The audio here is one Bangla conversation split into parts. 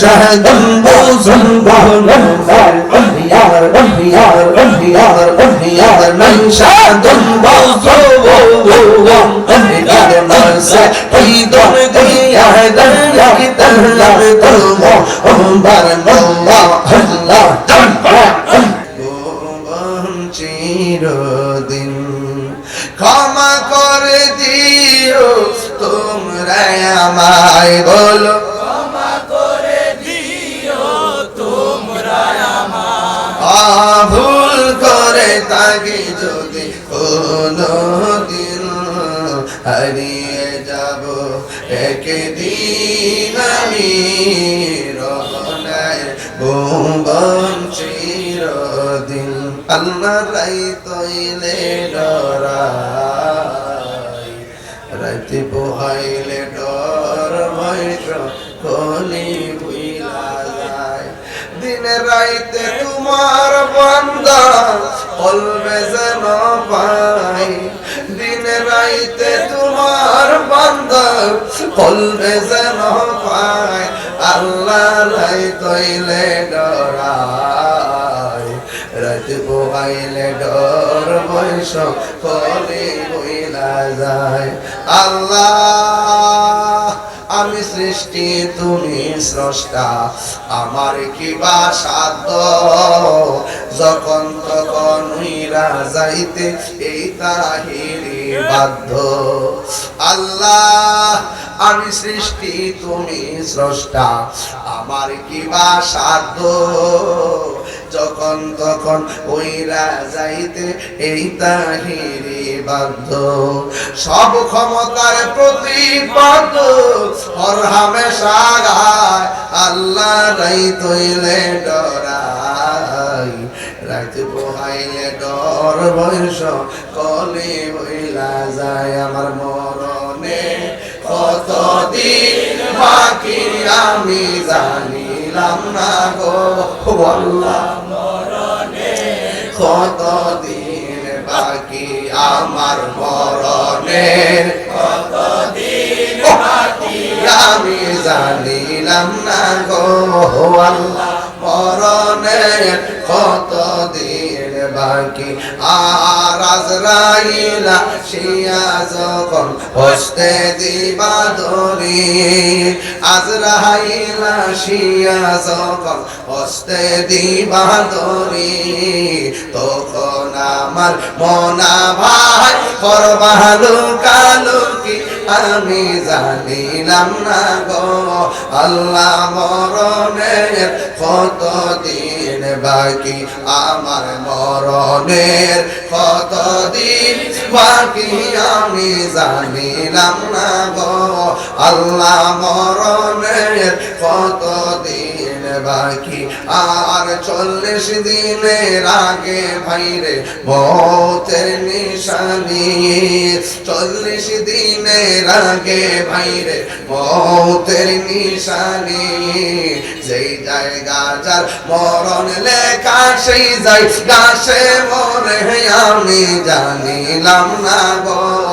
شهد بوزنبه يا رب يا رب يا رب يا من شهد بوزنبه يا مرسى في دنيا يا دنيا دنيا دنيا الله الله চিরদিন ক্ষমা করে দিও তোমরা আমায় বলো একদিন আমি রহনায় ভুবন চিরদিন আল্লাহ রাই তৈলে ডরাই। রাইতে পোহাইলে ডর বৈশ কলি বুইলা যায়। দিনে রাইতে তোমার বান্দা কলবে যেন পাই দিনে রাইতে তোমার বান্দা কলবে যেন পাই আল্লাহ লাই রাত ডর বৈশ কলি বইলা যায়। আল্লাহ, আমি সৃষ্টি, তুমি স্রষ্টা। আমার কি বা সাধ্য, যখন তখন যাইতে, এই তাহিরি বাধ্য। আল্লাহ, আমি সৃষ্টি, তুমি স্রষ্টা। আমার কি বা সাধ্য? যখন তখন ওইরা যাইতে এই তাহিরি বাধ্য। সব ক্ষমতার প্রতিপাদ হর হামেশা আল্লাহ রাই তৈলে ডরাই। রাইতে পোহাইলে বয়স কলে বইলা যায় আমার মরণে। কতদিন বাকি আমি জানিলাম না গো আল্লাহ কতদিন বাকি আমার মরণের কতদিন বাকি আমি জানিলাম না গো আল্লাহ মরণের কতদিন বাকি। আর আজরাইলা শিয়া যখন হস্তে দিবা ধরি, আজরাইলা শিয়া যখন হস্তে দিবা ধরি, তখন আমার মনা ভাই করবালু কালু কি আমি জানিলাম না গো, আল্লাহ মরণের কত দিন বাকি? আমার মরণের কত দিন বাকি? আমি জানিলাম না গো, আল্লাহ মরণের কত দিন বাকি? আর চল্লিশ দিনের আগে ভাইরে মতের নিশানি, চল্লিশ দিনের আগে ভাইরে, মতের নিশানি। যেই জায়গা যার মরণ লেখা, সেই যাই গাছে মরে, আমি জানিলাম না গো।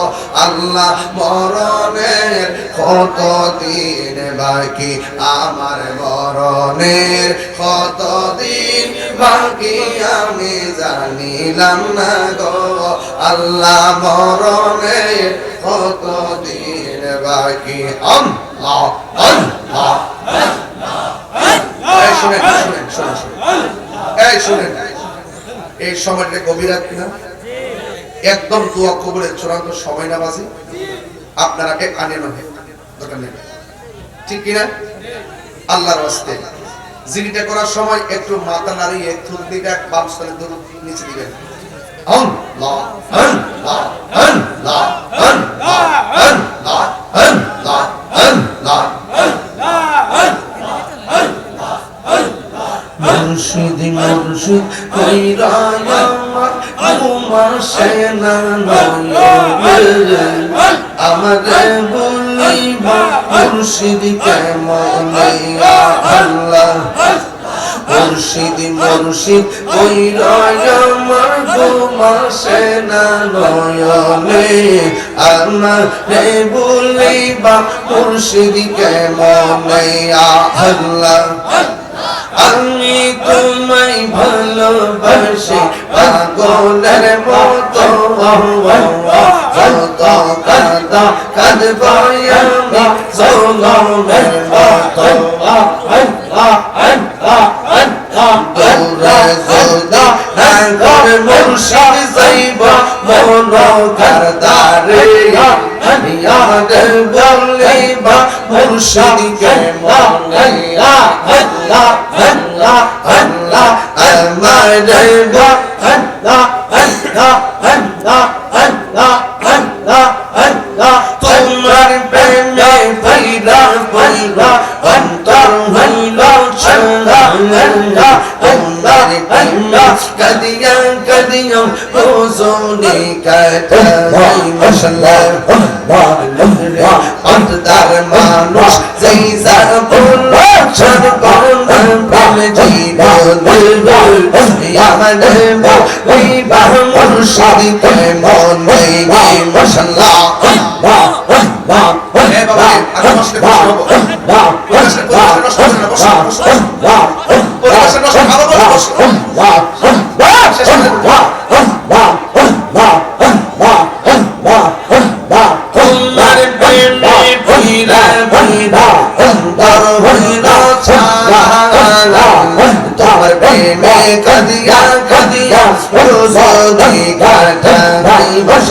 আল্লাহ মরণের কত দিন বাকি? আমার মরণের কত দিন বাকি? আমি জানিলাম না গো। আল্লাহ মরণের কত দিন বাকি? আল্লাহ শুনেন। এই শুনেন। এই সময়টা গভীর রাত কিনা? একদম দোয়া কবুলের চূড়ান্ত সময় না বাজে আপনার আগে আনে নেই ঠিক কিনা আল্লাহর রাস্তে জিনিটা করার সময় একটু মাথা নাড়িয়ে থুল দিকে বাম স্থলে দূর নিচে দিবেন আল্লাহ আল্লাহ আল্লাহ আল্লাহ আল্লাহ আল্লাহ আল্লাহ মুর্শিদ মুর্শিদ কইরা তোমার সেনা আমারে বলিবা কেমন আল্লাহ মুর্শিদ মুর্শিদ ওই আমার ঘুমাসে না নয়নে আমার বলিবা মুর্শিদ কেমনে আল্লাহ। আমি তোমায় ভালোবাসি পাগলের মতো। যত কাদা কাঁদবাই আমি সোলমের মতো। মুর্শিদ যাইব মন কারদারে ইয়াদ বলিবা মুর্শিদ কে মনে আল্লাহ আল্লাহ আল্লাহ আমার দেবা আল্লাহ আল্লাহ আল্লাহ আল্লাহ আল্লাহ আল্লাহ তোমার প্রেমে পৈরা পৈরা অন্তর হইল চঙ্গা আল্লাহ তোমার প্রেমে কদিয়া কদিয়া রোজনে কাটাই মশলা অন্তর মানুষ যেই যার বলল সর্বন প্রেম জীবন আমার ওই বাহ মুর্শিদ মন মশলা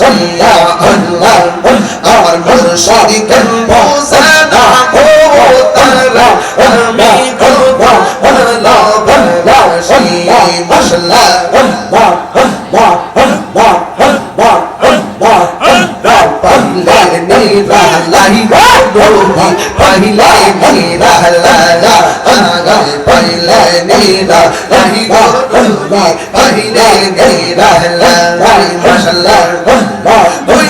সন্ধ্যা আল্লাহর বল আমার মুর্শিদি গল্প সাদা ও তারা আমি গল্প আল্লাহ আল্লাহ সন্ধ্যা আল্লাহ আল্লাহ আল্লাহ मेरा लाई डोरी पहले मेरा लाला आगल पहले मेरा लाई डोरी पहले मेरा लाला मसला ওই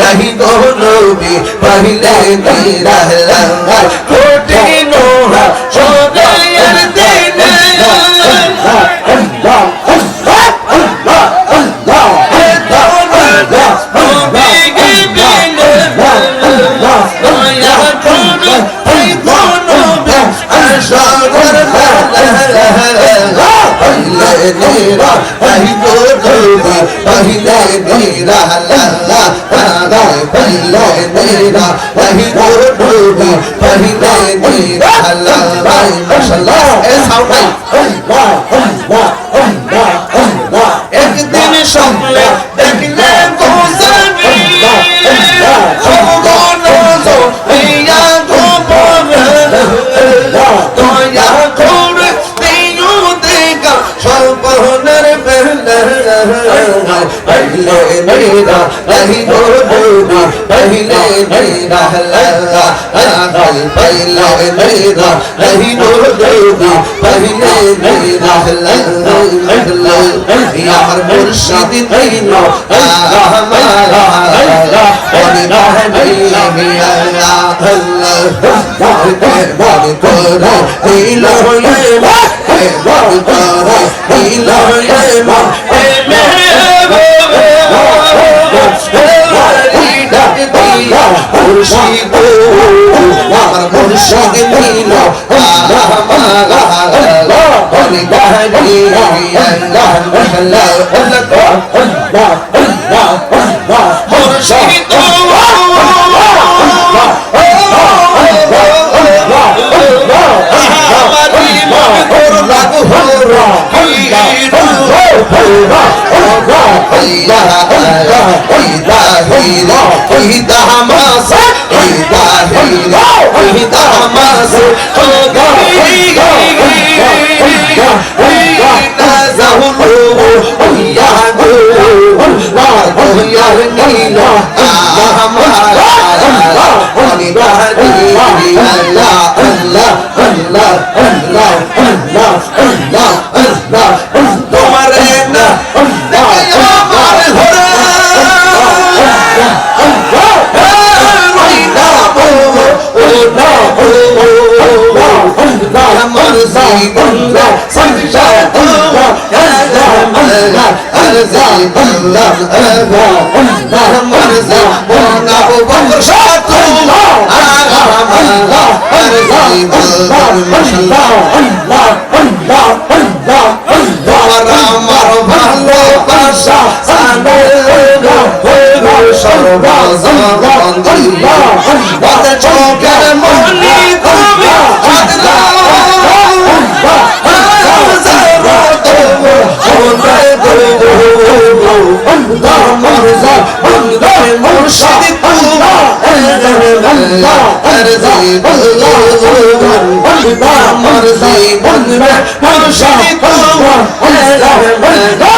नहीं तो नबी पहले मेरा लंगा कोटि नोहा मेरा वही तो डूबी पहले मेरा लल्ला आगा पहले मेरा वही तो মেরা রহি গো ডুবি পহলে মেরা লল্লা আগল পহলে মেরা রহি গো ডুবি পহলে মেরা লল্লা আমার মুর্শিদ দিন আমারা ওরে রহমি আল্লাহ আল্লাহ বড় করো দিল মা বড় করো দিল মা মুর্শিদ আমার মুর্শিদ দিল ওরে রহমি আল্লাহ আল্লাহ মুর্শিদ هيلا هيدا حماس هيدا هيلا هيدا حماس هيدا هيدا هيدا هيدا زهلو هيا هو لا هيا هيلا الله حماس الله هيدا هيلا الله الله الله الله الله الله জীবন আমার জীবন আবু বকর সাথ আর তোমার আমার ভালোবাসা সর্বজগন্তি চোখের মনি মুর্শিদ আমার জীবন মুর্শিদ মাশাআল্লাহ বড়রে বড় তোরা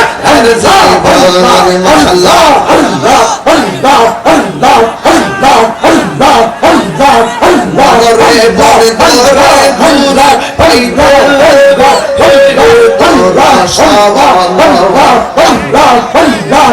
ঘুরা পাইতে তোরা সবান বড়রে তোরা ঘুরা পাইতে তোরা সবান এটা গিরা সদাই ভাষে